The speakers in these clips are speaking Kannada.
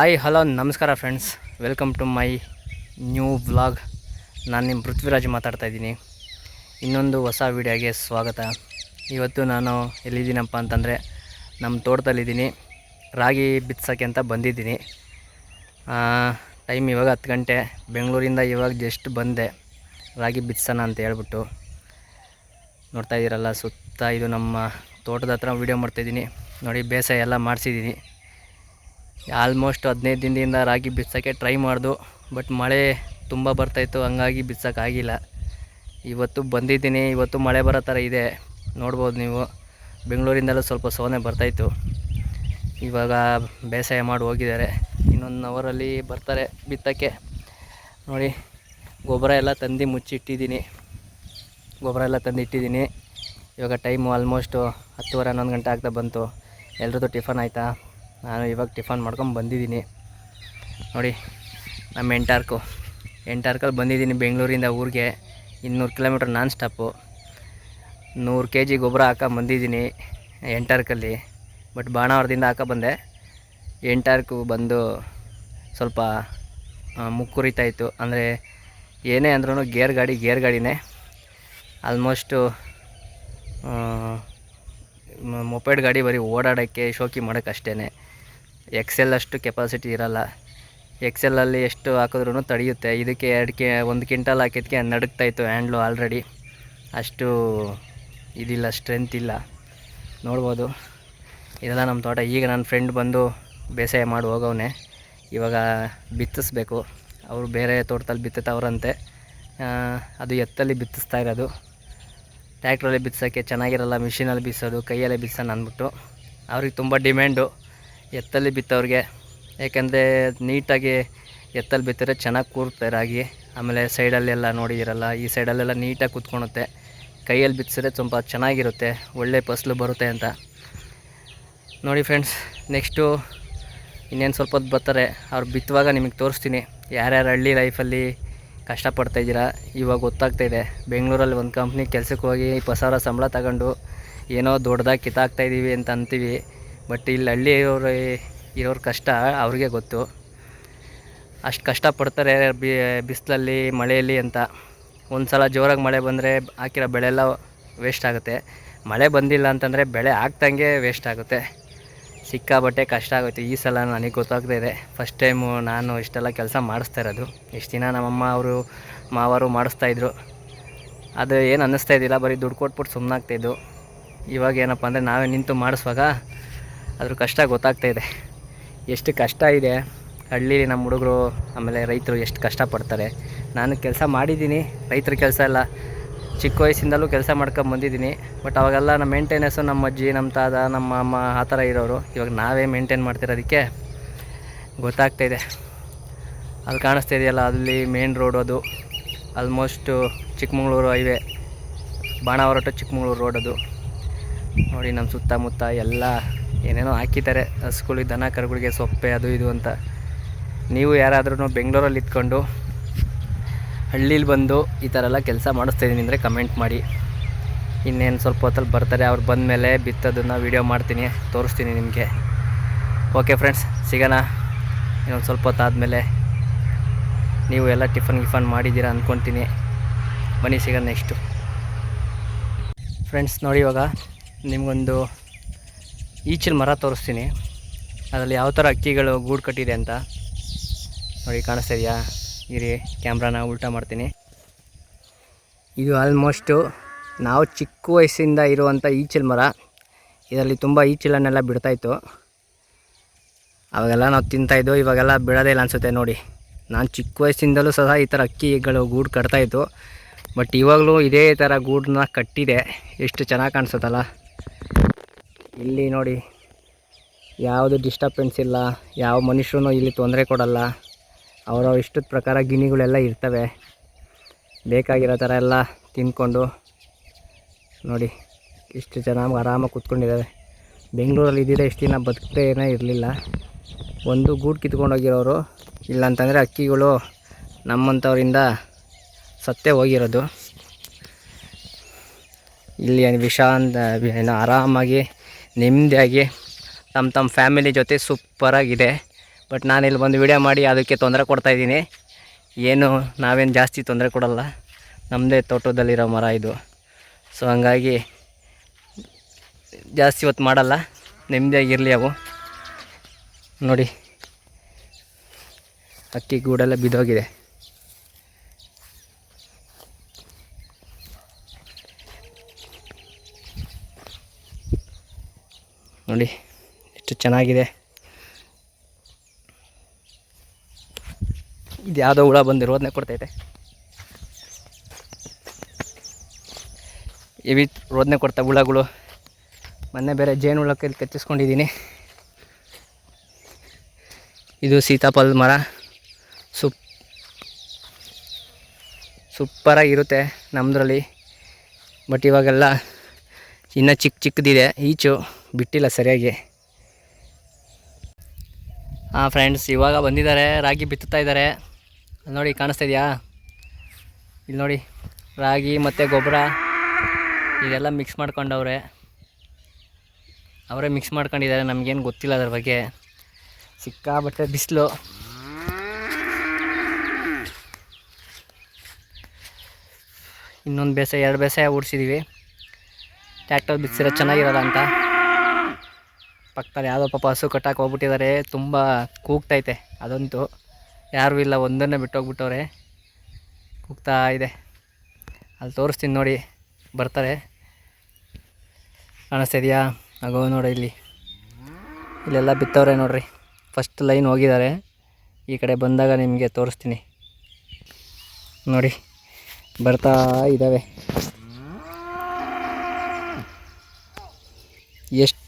ಹಾಯ್, ಹಲೋ, ನಮಸ್ಕಾರ friends welcome to my new vlog ನಾನು ನಿಮ್ಮ ಪೃಥ್ವಿರಾಜ್ ಮಾತಾಡ್ತಾ ಇದ್ದೀನಿ. ಇನ್ನೊಂದು ಹೊಸ ವಿಡಿಯೋಗೆ ಸ್ವಾಗತ. ಇವತ್ತು ನಾನು ಎಲ್ಲಿದ್ದೀನಪ್ಪ ಅಂತಂದರೆ ನಮ್ಮ ತೋಟದಲ್ಲಿದ್ದೀನಿ. ರಾಗಿ ಬಿತ್ಸೋಕ್ಕೆ ಅಂತ ಬಂದಿದ್ದೀನಿ. ಟೈಮ್ ಇವಾಗ ಹತ್ತು ಗಂಟೆ. ಬೆಂಗಳೂರಿಂದ ಇವಾಗ ಜಸ್ಟ್ ಬಂದೆ. ರಾಗಿ ಬಿತ್ಸೋಣ ಅಂತ ಹೇಳ್ಬಿಟ್ಟು. ನೋಡ್ತಾ ಇದ್ದೀರಲ್ಲ ಸುತ್ತ ಇದು ನಮ್ಮ ತೋಟದ ಹತ್ರ ವೀಡಿಯೋ ಮಾಡ್ತಾಯಿದ್ದೀನಿ ನೋಡಿ, ಬೇಸಾಯ ಎಲ್ಲ ಮಾಡಿಸಿದ್ದೀನಿ. ಆಲ್ಮೋಸ್ಟ್ ಹದಿನೈದು ದಿನದಿಂದ ರಾಗಿ ಬಿತ್ಸೋಕ್ಕೆ ಟ್ರೈ ಮಾಡ್ದು, ಬಟ್ ಮಳೆ ತುಂಬ ಬರ್ತಾಯಿತ್ತು ಹಂಗಾಗಿ ಬಿತ್ಸೋಕ್ಕಾಗಿಲ್ಲ ಇವತ್ತು ಬಂದಿದ್ದೀನಿ, ಇವತ್ತು ಮಳೆ ಬರೋ ಥರ ಇದೆ, ನೋಡ್ಬೋದು ನೀವು. ಬೆಂಗಳೂರಿಂದಲೂ ಸ್ವಲ್ಪ ಸೋನೆ ಬರ್ತಾಯಿತ್ತು ಇವಾಗ ಬೇಸಾಯ ಮಾಡಿ ಹೋಗಿದ್ದಾರೆ. ಇನ್ನೊಂದು ಅವರಲ್ಲಿ ಬರ್ತಾರೆ ಬಿತ್ತಕ್ಕೆ. ನೋಡಿ, ಗೊಬ್ಬರ ಎಲ್ಲ ತಂದು ಮುಚ್ಚಿಟ್ಟಿದ್ದೀನಿ. ಗೊಬ್ಬರ ಎಲ್ಲ ತಂದು ಇಟ್ಟಿದ್ದೀನಿ. ಇವಾಗ ಟೈಮು ಆಲ್ಮೋಸ್ಟು ಹತ್ತುವರೆ ಹನ್ನೊಂದು ಗಂಟೆ ಆಗ್ತಾ ಬಂತು. ಎಲ್ರದ್ದು ಟಿಫನ್ ಆಯಿತಾ? ನಾನು ಇವಾಗ ಟಿಫನ್ ಮಾಡ್ಕೊಂಡು ಬಂದಿದ್ದೀನಿ. ನೋಡಿ, ನಮ್ಮ ಎಂಟಾರ್ಕು. ಎಂಟಾರ್ಕಲ್ಲಿ ಬಂದಿದ್ದೀನಿ ಬೆಂಗಳೂರಿಂದ ಊರಿಗೆ. ಇನ್ನೂರು ಕಿಲೋಮೀಟ್ರ್ ನಾನ್ ಸ್ಟಾಪು ನೂರು ಕೆ ಜಿ ಗೊಬ್ಬರ ಹಾಕ ಬಂದಿದ್ದೀನಿ ಎಂಟಾರ್ಕಲ್ಲಿ. ಬಟ್ ಬಾಣಾವರದಿಂದ ಹಾಕ ಬಂದೆ. ಎಂಟಾರ್ಕು ಬಂದು ಸ್ವಲ್ಪ ಮುಕ್ಕುರಿತಾಯಿತ್ತು ಅಂದರೆ ಏನೇ ಅಂದ್ರೂ ಗೇರ್ ಗಾಡಿ, ಗೇರ್ ಗಾಡಿನೇ. ಆಲ್ಮೋಸ್ಟು ಮೊಪೆಡ್ ಗಾಡಿ ಬರೀ ಓಡಾಡೋಕ್ಕೆ ಶೋಕಿ ಮಾಡೋಕ್ಕೆ ಅಷ್ಟೇ ಎಕ್ಸೆಲ್ ಅಷ್ಟು ಕೆಪಾಸಿಟಿ ಇರಲ್ಲ. ಎಕ್ಸೆಲಲ್ಲಿ ಎಷ್ಟು ಹಾಕಿದ್ರೂ ತಡೆಯುತ್ತೆ. ಇದಕ್ಕೆ ಎರಡು ಕೆ, ಒಂದು ಕ್ವಿಂಟಲ್ ನಡುಕ್ತಾ ಇತ್ತು ಹ್ಯಾಂಡ್ಲು ಆಲ್ರೆಡಿ ಅಷ್ಟು ಇದಿಲ್ಲ ಸ್ಟ್ರೆಂತ್ ಇಲ್ಲ. ನೋಡ್ಬೋದು. ಇದೆಲ್ಲ ನಮ್ಮ ತೋಟ. ಈಗ ನನ್ನ ಫ್ರೆಂಡ್ ಬಂದು ಬೇಸಾಯ ಮಾಡಿ ಹೋಗವನೆ. ಇವಾಗ ಬಿತ್ತಿಸ್ಬೇಕು. ಅವರು ಬೇರೆ ತೋಟದಲ್ಲಿ ಬಿತ್ತುತ್ತವ್ರಂತೆ ಅದು ಎತ್ತಲ್ಲಿ ಬಿತ್ತಿಸ್ತಾ ಇರೋದು. ಟ್ಯಾಕ್ಟ್ರಲ್ಲಿ ಬಿತ್ಸೋಕ್ಕೆ ಚೆನ್ನಾಗಿರಲ್ಲ ಮಿಷಿನಲ್ಲಿ ಬಿಸೋದು ಕೈಯಲ್ಲೇ ಬಿತ್ಸೋಣ ಅಂದ್ಬಿಟ್ಟು. ಅವ್ರಿಗೆ ತುಂಬ ಡಿಮ್ಯಾಂಡು ಎತ್ತಲ್ಲಿ ಬಿತ್ತವ್ರಿಗೆ. ಯಾಕೆಂದರೆ ನೀಟಾಗಿ ಎತ್ತಲ್ಲಿ ಬಿತ್ತರೆ ಚೆನ್ನಾಗಿ ಕೂರುತ್ತೆ ರಾಗಿ. ಆಮೇಲೆ ಸೈಡಲ್ಲೆಲ್ಲ ನೋಡಿದಿರಲ್ಲ, ಈ ಸೈಡಲ್ಲೆಲ್ಲ ನೀಟಾಗಿ ಕೂತ್ಕೊಳುತ್ತೆ ಕೈಯಲ್ಲಿ ಬಿತ್ತಿಸಿದ್ರೆ ತುಂಬ ಚೆನ್ನಾಗಿರುತ್ತೆ, ಒಳ್ಳೆ ಫಸಲು ಬರುತ್ತೆ ಅಂತ. ನೋಡಿ ಫ್ರೆಂಡ್ಸ್, ನೆಕ್ಸ್ಟು ಇನ್ನೇನು ಸ್ವಲ್ಪ ಹೊತ್ತು ಬರ್ತಾರೆ. ಅವ್ರು ಬಿತ್ತುವಾಗ ನಿಮಗೆ ತೋರಿಸ್ತೀನಿ. ಯಾರ್ಯಾರು ಹಳ್ಳಿ ಲೈಫಲ್ಲಿ ಕಷ್ಟಪಡ್ತಾಯಿದ್ದೀರಾ ಇವಾಗ ಗೊತ್ತಾಗ್ತಾ ಇದೆ. ಬೆಂಗಳೂರಲ್ಲಿ ಒಂದು ಕಂಪ್ನಿ ಕೆಲಸಕ್ಕೆ ಹೋಗಿ ಇಪ್ಪತ್ತು ಸಾವಿರ ಸಂಬಳ ತಗೊಂಡು ಏನೋ ದೊಡ್ಡದಾಗಿ ಕಿತ್ತಾಕ್ತಾಯಿದ್ದೀವಿ ಅಂತ ಅಂತೀವಿ. ಬಟ್ ಇಲ್ಲಿ ಹಳ್ಳಿಯವರು ಇರೋರ ಕಷ್ಟ, ಅವ್ರಿಗೆ ಗೊತ್ತು. ಅಷ್ಟು ಕಷ್ಟಪಡ್ತಾರೆ ಬಿ, ಬಿಸಿಲಲ್ಲಿ, ಮಳೆಯಲ್ಲಿ ಅಂತ. ಒಂದು ಸಲ ಜೋರಾಗಿ ಮಳೆ ಬಂದರೆ ಹಾಕಿರೋ ಬೆಳೆ ಎಲ್ಲ ವೇಸ್ಟ್ ಆಗುತ್ತೆ. ಮಳೆ ಬಂದಿಲ್ಲ ಅಂತಂದರೆ ಬೆಳೆ ಹಾಕ್ದಂಗೆ ವೇಸ್ಟ್ ಆಗುತ್ತೆ. ಸಿಕ್ಕಾಬಟ್ಟೆ ಕಷ್ಟ ಆಗುತ್ತೆ. ಈ ಸಲ ನನಗೆ ಗೊತ್ತಾಗ್ತಾ ಇದೆ. ಫಸ್ಟ್ ಟೈಮು ನಾನು ಇಷ್ಟೆಲ್ಲ ಕೆಲಸ ಮಾಡಿಸ್ತಾ ಇರೋದು. ಇಷ್ಟು ದಿನ ನಮ್ಮಮ್ಮ ಅವರು, ಮಾವರು ಮಾಡಿಸ್ತಾಯಿದ್ರು ಅದು ಏನು ಅನ್ನಿಸ್ತಾ ಇದ್ದಿಲ್ಲ, ಬರೀ ದುಡ್ಡು ಕೊಟ್ಬಿಟ್ಟು ಸುಮ್ಮನಾಗ್ತಾಯಿದ್ದು ಇವಾಗ ಏನಪ್ಪ ಅಂದರೆ ನಾವೇ ನಿಂತು ಮಾಡಿಸುವಾಗ ಅದ್ರ ಕಷ್ಟ ಗೊತ್ತಾಗ್ತಾ ಇದೆ. ಎಷ್ಟು ಕಷ್ಟ ಇದೆ. ಹಳ್ಳಿಲಿ ನಮ್ಮ ಹುಡುಗರು, ಆಮೇಲೆ ರೈತರು ಎಷ್ಟು ಕಷ್ಟಪಡ್ತಾರೆ. ನಾನು ಕೆಲಸ ಮಾಡಿದ್ದೀನಿ. ರೈತರ ಕೆಲಸ ಎಲ್ಲ ಚಿಕ್ಕ ವಯಸ್ಸಿಂದಲೂ ಕೆಲಸ ಮಾಡ್ಕೊಂಡು ಬಂದಿದ್ದೀನಿ. ಬಟ್ ಅವಾಗೆಲ್ಲ ನಮ್ಮ ಮೇಂಟೆನೆನ್ಸು ನಮ್ಮ ಅಜ್ಜಿ, ನಮ್ಮ ತಾತ, ನಮ್ಮ ಅಮ್ಮ ಆ ಥರ ಇರೋರು. ಇವಾಗ ನಾವೇ ಮೇಂಟೈನ್ ಮಾಡ್ತಿರೋದಕ್ಕೆ ಗೊತ್ತಾಗ್ತಾ ಇದೆ. ಅಲ್ಲಿ ಕಾಣಿಸ್ತಾ ಇದೆಯಲ್ಲ, ಅಲ್ಲಿ ಮೇನ್ ರೋಡ್ ಅದು. Almost Chikkamagaluru highway to Chikkamagaluru road ಅದು. ನೋಡಿ ನಮ್ಮ ಸುತ್ತಮುತ್ತ ಎಲ್ಲ ಏನೇನೋ ಹಾಕಿದ್ದಾರೆ. ಹಸುಗಳಿಗೆ ದನ, ಕರುಗಳಿಗೆ ಸೊಪ್ಪೆ, ಅದು ಇದು ಅಂತ. ನೀವು ಯಾರಾದ್ರೂ ಬೆಂಗಳೂರಲ್ಲಿ ಇದ್ಕೊಂಡು ಹಳ್ಳೀಲಿ ಬಂದು ಈ ಥರ ಎಲ್ಲ ಕೆಲಸ ಮಾಡಿಸ್ತಾಯಿದ್ದೀನಿ ಅಂದರೆ ಕಮೆಂಟ್ ಮಾಡಿ. ಇನ್ನೇನು ಸ್ವಲ್ಪ ಹೊತ್ತಲ್ಲಿ ಬರ್ತಾರೆ. ಅವ್ರು ಬಂದ ಮೇಲೆ ಬಿತ್ತೋದನ್ನು ವೀಡಿಯೋ ಮಾಡ್ತೀನಿ, ತೋರಿಸ್ತೀನಿ ನಿಮಗೆ. ಓಕೆ ಫ್ರೆಂಡ್ಸ್ ಸಿಗೋಣ. ಇನ್ನೊಂದು ಸ್ವಲ್ಪ ಹೊತ್ತಾದಮೇಲೆ ನೀವು ಎಲ್ಲ ಟಿಫನ್ ಗಿಫನ್ ಮಾಡಿದ್ದೀರಾ ಅಂದ್ಕೊತೀನಿ ಬನ್ನಿ ಸಿಗೋಣ ನೆಕ್ಸ್ಟು ಫ್ರೆಂಡ್ಸ್ ನೋಡಿ ಇವಾಗ ನಿಮಗೊಂದು ಈಚಿನ ಮರ ತೋರಿಸ್ತೀನಿ. ಅದರಲ್ಲಿ ಯಾವ ಥರ ಅಕ್ಕಿಗಳು ಗೂಡು ಕಟ್ಟಿದೆ ಅಂತ ನೋಡಿ ಕಾಣಿಸ್ತಾ ಇದೆಯಾ ಇರಿ, ಕ್ಯಾಮ್ರಾನ ಉಲ್ಟಾ ಮಾಡ್ತೀನಿ. ಇದು ಆಲ್ಮೋಸ್ಟು ನಾವು ಚಿಕ್ಕ ವಯಸ್ಸಿಂದ ಇರುವಂಥ ಈಚಿಲ್ ಮರ. ಇದರಲ್ಲಿ ತುಂಬ ಈಚಿಲನ್ನೆಲ್ಲ ಬಿಡ್ತಾಯಿತ್ತು ಅವಾಗೆಲ್ಲ ನಾವು ತಿಂತಾಯಿದ್ದೋ ಇವಾಗೆಲ್ಲ ಬಿಡೋದೇ ಇಲ್ಲ ಅನಿಸುತ್ತೆ ನೋಡಿ. ನಾನು ಚಿಕ್ಕ ವಯಸ್ಸಿಂದಲೂ ಸಹ ಈ ಥರ ಅಕ್ಕಿಗಳು ಗೂಡು ಕಟ್ತಾಯಿತ್ತು ಬಟ್ ಇವಾಗಲೂ ಇದೇ ಥರ ಗೂಡನ್ನ ಕಟ್ಟಿದೆ. ಎಷ್ಟು ಚೆನ್ನಾಗಿ ಕಾಣಿಸುತ್ತಲ್ಲ. ಇಲ್ಲಿ ನೋಡಿ, ಯಾವುದು ಡಿಸ್ಟರ್ಬೆನ್ಸ್ ಇಲ್ಲ, ಯಾವ ಮನುಷ್ಯರು ಇಲ್ಲಿ ತೊಂದರೆ ಕೊಡಲ್ಲ. ಅವರ ಇಷ್ಟದ ಪ್ರಕಾರ ಗಿಣಿಗಳೆಲ್ಲ ಇರ್ತವೆ. ಬೇಕಾಗಿರೋ ಥರ ಎಲ್ಲ ತಿಂದ್ಕೊಂಡು ನೋಡಿ, ಇಷ್ಟು ಜನ ಆರಾಮಾಗಿ ಕೂತ್ಕೊಂಡಿದ್ದಾವೆ ಬೆಂಗಳೂರಲ್ಲಿ ಇದ್ದಿದ್ದ ಇಷ್ಟು ದಿನ ಬದುಕ್ತೇನೇ ಇರಲಿಲ್ಲ. ಒಂದು ಗೂಡು ಕಿತ್ಕೊಂಡೋಗಿರೋರು ಇಲ್ಲಾಂತಂದರೆ ಅಕ್ಕಿಗಳು ನಮ್ಮಂಥವರಿಂದ ಸತ್ತೇ ಹೋಗಿರೋದು. ಇಲ್ಲಿ ವಿಷ ಅಂತ ಏನು ಆರಾಮಾಗಿ ನೆಮ್ಮದಿಯಾಗಿ ತಮ್ಮ ತಮ್ಮ ಫ್ಯಾಮಿಲಿ ಜೊತೆ ಸೂಪರಾಗಿದೆ ಬಟ್ ನಾನು ಇಲ್ಲಿ ಬಂದು ವಿಡಿಯೋ ಮಾಡಿ ಅದಕ್ಕೆ ತೊಂದರೆ ಕೊಡ್ತಾಯಿದ್ದೀನಿ ಏನು, ನಾವೇನು ಜಾಸ್ತಿ ತೊಂದರೆ ಕೊಡಲ್ಲ. ನಮ್ಮದೇ ತೋಟದಲ್ಲಿರೋ ಮರ ಇದು. ಸೊ ಹಂಗಾಗಿ ಜಾಸ್ತಿ ಹೊತ್ತು ಮಾಡಲ್ಲ. ನೆಮ್ಮದಿಯಾಗಿರಲಿ ಅವು. ನೋಡಿ. ಅಕ್ಕಿ ಗೂಡೆಲ್ಲ ಬಿದ್ದೋಗಿದೆ. ನೋಡಿ, ಎಷ್ಟು ಚೆನ್ನಾಗಿದೆ. ಇದು ಯಾವುದೋ ಹುಳ ಬಂದಿರೋದನ್ನೇ ರೋದನೆ ಕೊಡ್ತೈತೆ ಎವಿ ರೋದನೆ ಕೊಡ್ತಾ ಹುಳಗಳು. ಮೊನ್ನೆ ಬೇರೆ ಜೇನು ಹುಳಕ್ಕೆ ಕೈಲಿ ಕಚ್ಚಿಸ್ಕೊಂಡಿದ್ದೀನಿ ಇದು ಸೀತಾಫಲ ಮರ. ಸುಪ್ ಸೂಪರಾಗಿರುತ್ತೆ ನಮ್ಮದ್ರಲ್ಲಿ ಬಟ್ ಇವಾಗೆಲ್ಲ ಇನ್ನೂ ಚಿಕ್ಕ ಚಿಕ್ಕದಿದೆ ಈಚು. ಬಿಟ್ಟಿಲ್ಲ ಸರಿಯಾಗಿ. ಹಾಂ ಫ್ರೆಂಡ್ಸ್ ಇವಾಗ ಬಂದಿದ್ದಾರೆ, ರಾಗಿ ಬಿತ್ತುತ್ತಾ ಇದ್ದಾರೆ. ನೋಡಿ ಕಾಣಿಸ್ತಾ ಇದೆಯಾ? ಇಲ್ಲಿ ನೋಡಿ ರಾಗಿ ಮತ್ತು ಗೊಬ್ಬರ, ಇದೆಲ್ಲ ಮಿಕ್ಸ್ ಮಾಡ್ಕೊಂಡವ್ರೆ. ಅವರೇ ಮಿಕ್ಸ್ ಮಾಡ್ಕೊಂಡಿದ್ದಾರೆ, ನಮಗೇನು ಗೊತ್ತಿಲ್ಲ ಅದ್ರ ಬಗ್ಗೆ. ಸಿಕ್ಕಾಬಟ್ಟೆ ಬಿಸಿಲು. ಇನ್ನೊಂದು ಬೇಸಾಯ, ಎರಡು ಬೇಸಾಯ ಓಡಿಸಿದ್ದೀವಿ ಟ್ಯಾಕ್ಟರ್ ಬಿಸಿರೋ ಚೆನ್ನಾಗಿರಲ್ಲ ಅಂತ. ಪಕ್ಕದಲ್ಲಿ ಯಾವುದೋ ಪಾಪ ಹಸು ಕಟ್ಟಕ್ಕೆ ಹೋಗ್ಬಿಟ್ಟಿದ್ದಾರೆ. ತುಂಬ ಕೂಗ್ತೈತೆ ಅದಂತೂ. ಯಾರೂ ಇಲ್ಲ, ಒಂದನ್ನೇ ಬಿಟ್ಟೋಗ್ಬಿಟ್ಟವ್ರೆ. ಕೂಗ್ತಾ ಇದೆ. ಅಲ್ಲಿ ತೋರಿಸ್ತೀನಿ ನೋಡಿ, ಬರ್ತಾರೆ. ಕಾಣಿಸ್ತಿದೆಯಾ? ಆಗೋ ನೋಡಿ ಇಲ್ಲಿ. ಇಲ್ಲೆಲ್ಲ ಬಿತ್ತವ್ರೆ ನೋಡ್ರಿ. ಫಸ್ಟ್ ಲೈನ್ ಹೋಗಿದ್ದಾರೆ. ಈ ಕಡೆ ಬಂದಾಗ ನಿಮಗೆ ತೋರಿಸ್ತೀನಿ. ನೋಡಿ, ಬರ್ತಾ ಇದ್ದಾವೆ.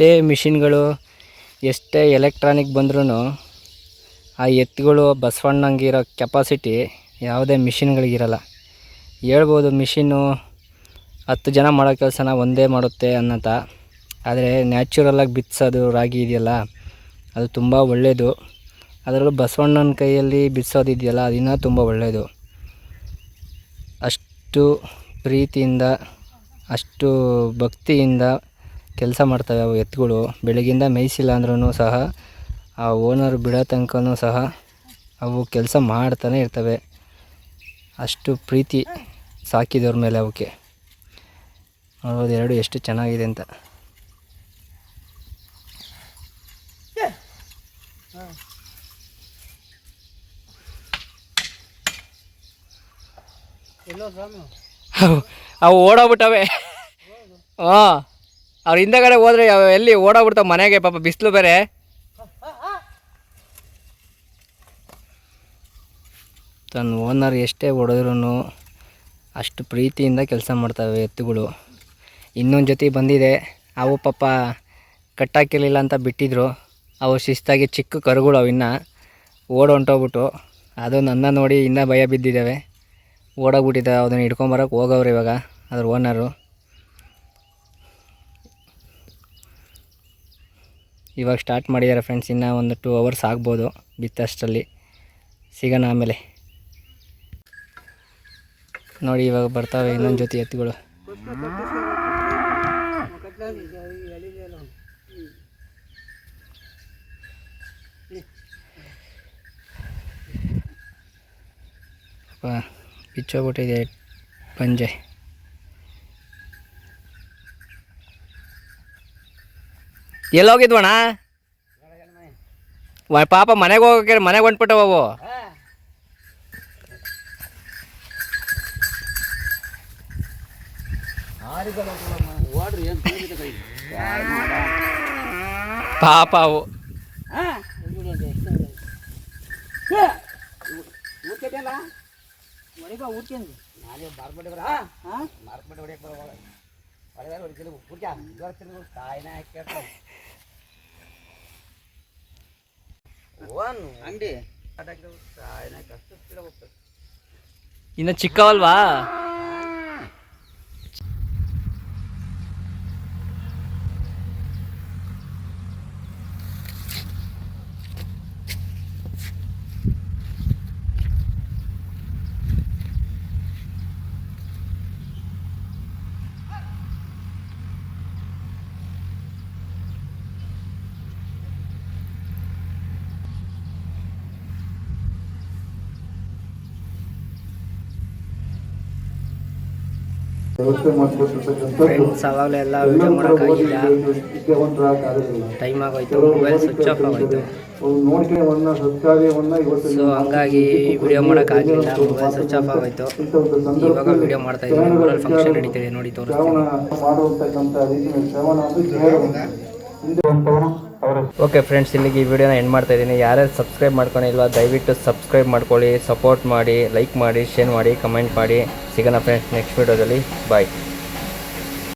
ಎಷ್ಟೇ ಮಿಷಿನ್ಗಳು, ಎಷ್ಟೇ ಎಲೆಕ್ಟ್ರಾನಿಕ್ ಬಂದ್ರೂ ಆ ಎತ್ತುಗಳು, ಬಸವಣ್ಣಂಗಿರೋ ಕೆಪಾಸಿಟಿ ಯಾವುದೇ ಮಿಷಿನ್ಗಳಿಗಿರಲ್ಲ ಹೇಳ್ಬೋದು ಮಿಷಿನ್ನು ಹತ್ತು ಜನ ಮಾಡೋ ಕೆಲಸನ ಒಂದೇ ಮಾಡುತ್ತೆ ಅನ್ನತ. ಆದರೆ ನ್ಯಾಚುರಲಾಗಿ ಬಿತ್ಸೋದು ರಾಗಿ ಇದೆಯಲ್ಲ, ಅದು ತುಂಬ ಒಳ್ಳೆಯದು ಅದರಲ್ಲೂ ಬಸವಣ್ಣನ ಕೈಯಲ್ಲಿ ಬಿತ್ಸೋದು ಇದೆಯಲ್ಲ ಅದಿನ್ನೂ ತುಂಬ ಒಳ್ಳೆಯದು ಅಷ್ಟು ಪ್ರೀತಿಯಿಂದ, ಅಷ್ಟು ಭಕ್ತಿಯಿಂದ ಕೆಲಸ ಮಾಡ್ತವೆ ಅವು ಎತ್ತುಗಳು. ಬೆಳಗಿಂದ ಮೇಯಿಸಿಲ್ಲ ಅಂದ್ರೂ ಸಹ ಆ ಓನರ್ ಬಿಡೋ ತನಕನೂ ಸಹ ಅವು ಕೆಲಸ ಮಾಡ್ತಾನೆ ಇರ್ತವೆ. ಅಷ್ಟು ಪ್ರೀತಿ ಸಾಕಿದವ್ರ ಮೇಲೆ ಅವಕ್ಕೆ. ನೋಡ್ಬೋದು ಎರಡು ಎಷ್ಟು ಚೆನ್ನಾಗಿದೆ ಅಂತ. ಅವು ಓಡೋಗ್ಬಿಟ್ಟವೆ. ಹಾಂ. ಅವ್ರ ಹಿಂದಗಡೆ ಹೋದ್ರೆ ಎಲ್ಲಿ ಓಡಾಬಿಡ್ತಾವ ಮನೆಗೆ, ಪಾಪ ಬಿಸಿಲು ಬೇರೆ. ತನ್ನ ಓನರ್ ಎಷ್ಟೇ ಹೊಡೆದ್ರೂ ಅಷ್ಟು ಪ್ರೀತಿಯಿಂದ ಕೆಲಸ ಮಾಡ್ತವೆ ಎತ್ತುಗಳು. ಇನ್ನೊಂದು ಜೊತೆ ಬಂದಿದೆ. ಅವು ಪಾಪ ಕಟ್ಟಾಕಿರಲಿಲ್ಲ ಅಂತ ಬಿಟ್ಟಿದ್ರು. ಅವು ಶಿಸ್ತಾಗಿ ಚಿಕ್ಕ ಕರುಗಳು ಅವಿನ್ನು ಓಡ್ ಹೊಂಟೋಗ್ಬಿಟ್ಟು. ಅದು ನನ್ನ ನೋಡಿ ಇನ್ನೂ ಭಯ ಬಿದ್ದಿದ್ದಾವೆ. ಓಡೋಗ್ಬಿಟ್ಟಿದ್ದಾವೆ. ಅದನ್ನು ಹಿಡ್ಕೊಂಬರೋಕೆ ಹೋಗವ್ರು ಇವಾಗ, ಅದ್ರ ಓನರು ಇವಾಗ ಸ್ಟಾರ್ಟ್ ಮಾಡಿದ್ದಾರೆ ಫ್ರೆಂಡ್ಸ್ ಇನ್ನೂ ಒಂದು ಟೂ ಅವರ್ಸ್ ಆಗ್ಬೋದು ಬಿತ್ತಷ್ಟರಲ್ಲಿ. ಸಿಗೋಣ ಆಮೇಲೆ. ನೋಡಿ ಇವಾಗ ಬರ್ತಾವೆ ಇನ್ನೊಂದು ಜೊತೆ ಎತ್ತುಗಳು. ಬಿಚ್ಚೋಗ್ಬಿಟ್ಟಿದೆ ಪಂಜೆ. ಎಲ್ಲೋಗಿದ್ವಣ ಪಾಪ ಮನೆಗೆ ಹೋಗಕ್ಕೆ ಮನೆಗೆ ಹೊಂಟ್ಬಿಟ್ಟವು ಅವು. ಪಾಪ ಅವು. ಅಂಗಡಿ. ಇನ್ನು ಚಿಕ್ಕವಲ್ವಾ? ಫ್ರೆಂಡ್ಸ್ ಆವಾಗಲೇ ಎಲ್ಲ ವಿಡಿಯೋ ಮಾಡೋಕ್ಕಾಗಿಲ್ಲ ಟೈಮ್ ಆಗೋಯ್ತು. ಮೊಬೈಲ್ ಸ್ವಿಚ್ ಆಫ್ ಆಗೋಯ್ತು. ಸೊ ಹಂಗಾಗಿ ವಿಡಿಯೋ ಮಾಡೋಕ್ಕಾಗಲಿಲ್ಲ ಮೊಬೈಲ್ ಸ್ವಿಚ್ ಆಫ್ ಆಗೋಯ್ತು. ಇವಾಗ ವಿಡಿಯೋ ಮಾಡ್ತಾ ಇದ್ದೀನಿ. ಊರಲ್ಲಿ ಫಂಕ್ಷನ್ ನಡೀತಿದೆ ನೋಡಿ ತೋರಿಸ್ತೀನಿ. ಓಕೆ ಫ್ರೆಂಡ್ಸ್ ಇಲ್ಲಿಗೆ ಈ ವಿಡಿಯೋನ ಎಂಡ್ ಮಾಡ್ತಾ ಇದ್ದೀನಿ. ಯಾರ್ಯಾರು ಸಬ್ಸ್ಕ್ರೈಬ್ ಮಾಡ್ಕೊಂಡಿಲ್ವಾ ದಯವಿಟ್ಟು ಸಬ್ಸ್ಕ್ರೈಬ್ ಮಾಡ್ಕೊಳ್ಳಿ ಸಪೋರ್ಟ್ ಮಾಡಿ ಲೈಕ್ ಮಾಡಿ ಶೇರ್ ಮಾಡಿ ಕಮೆಂಟ್ ಮಾಡಿ. ಸಿಗೋಣ ಫ್ರೆಂಡ್ಸ್ ನೆಕ್ಸ್ಟ್ ವಿಡಿಯೋದಲ್ಲಿ ಬಾಯ್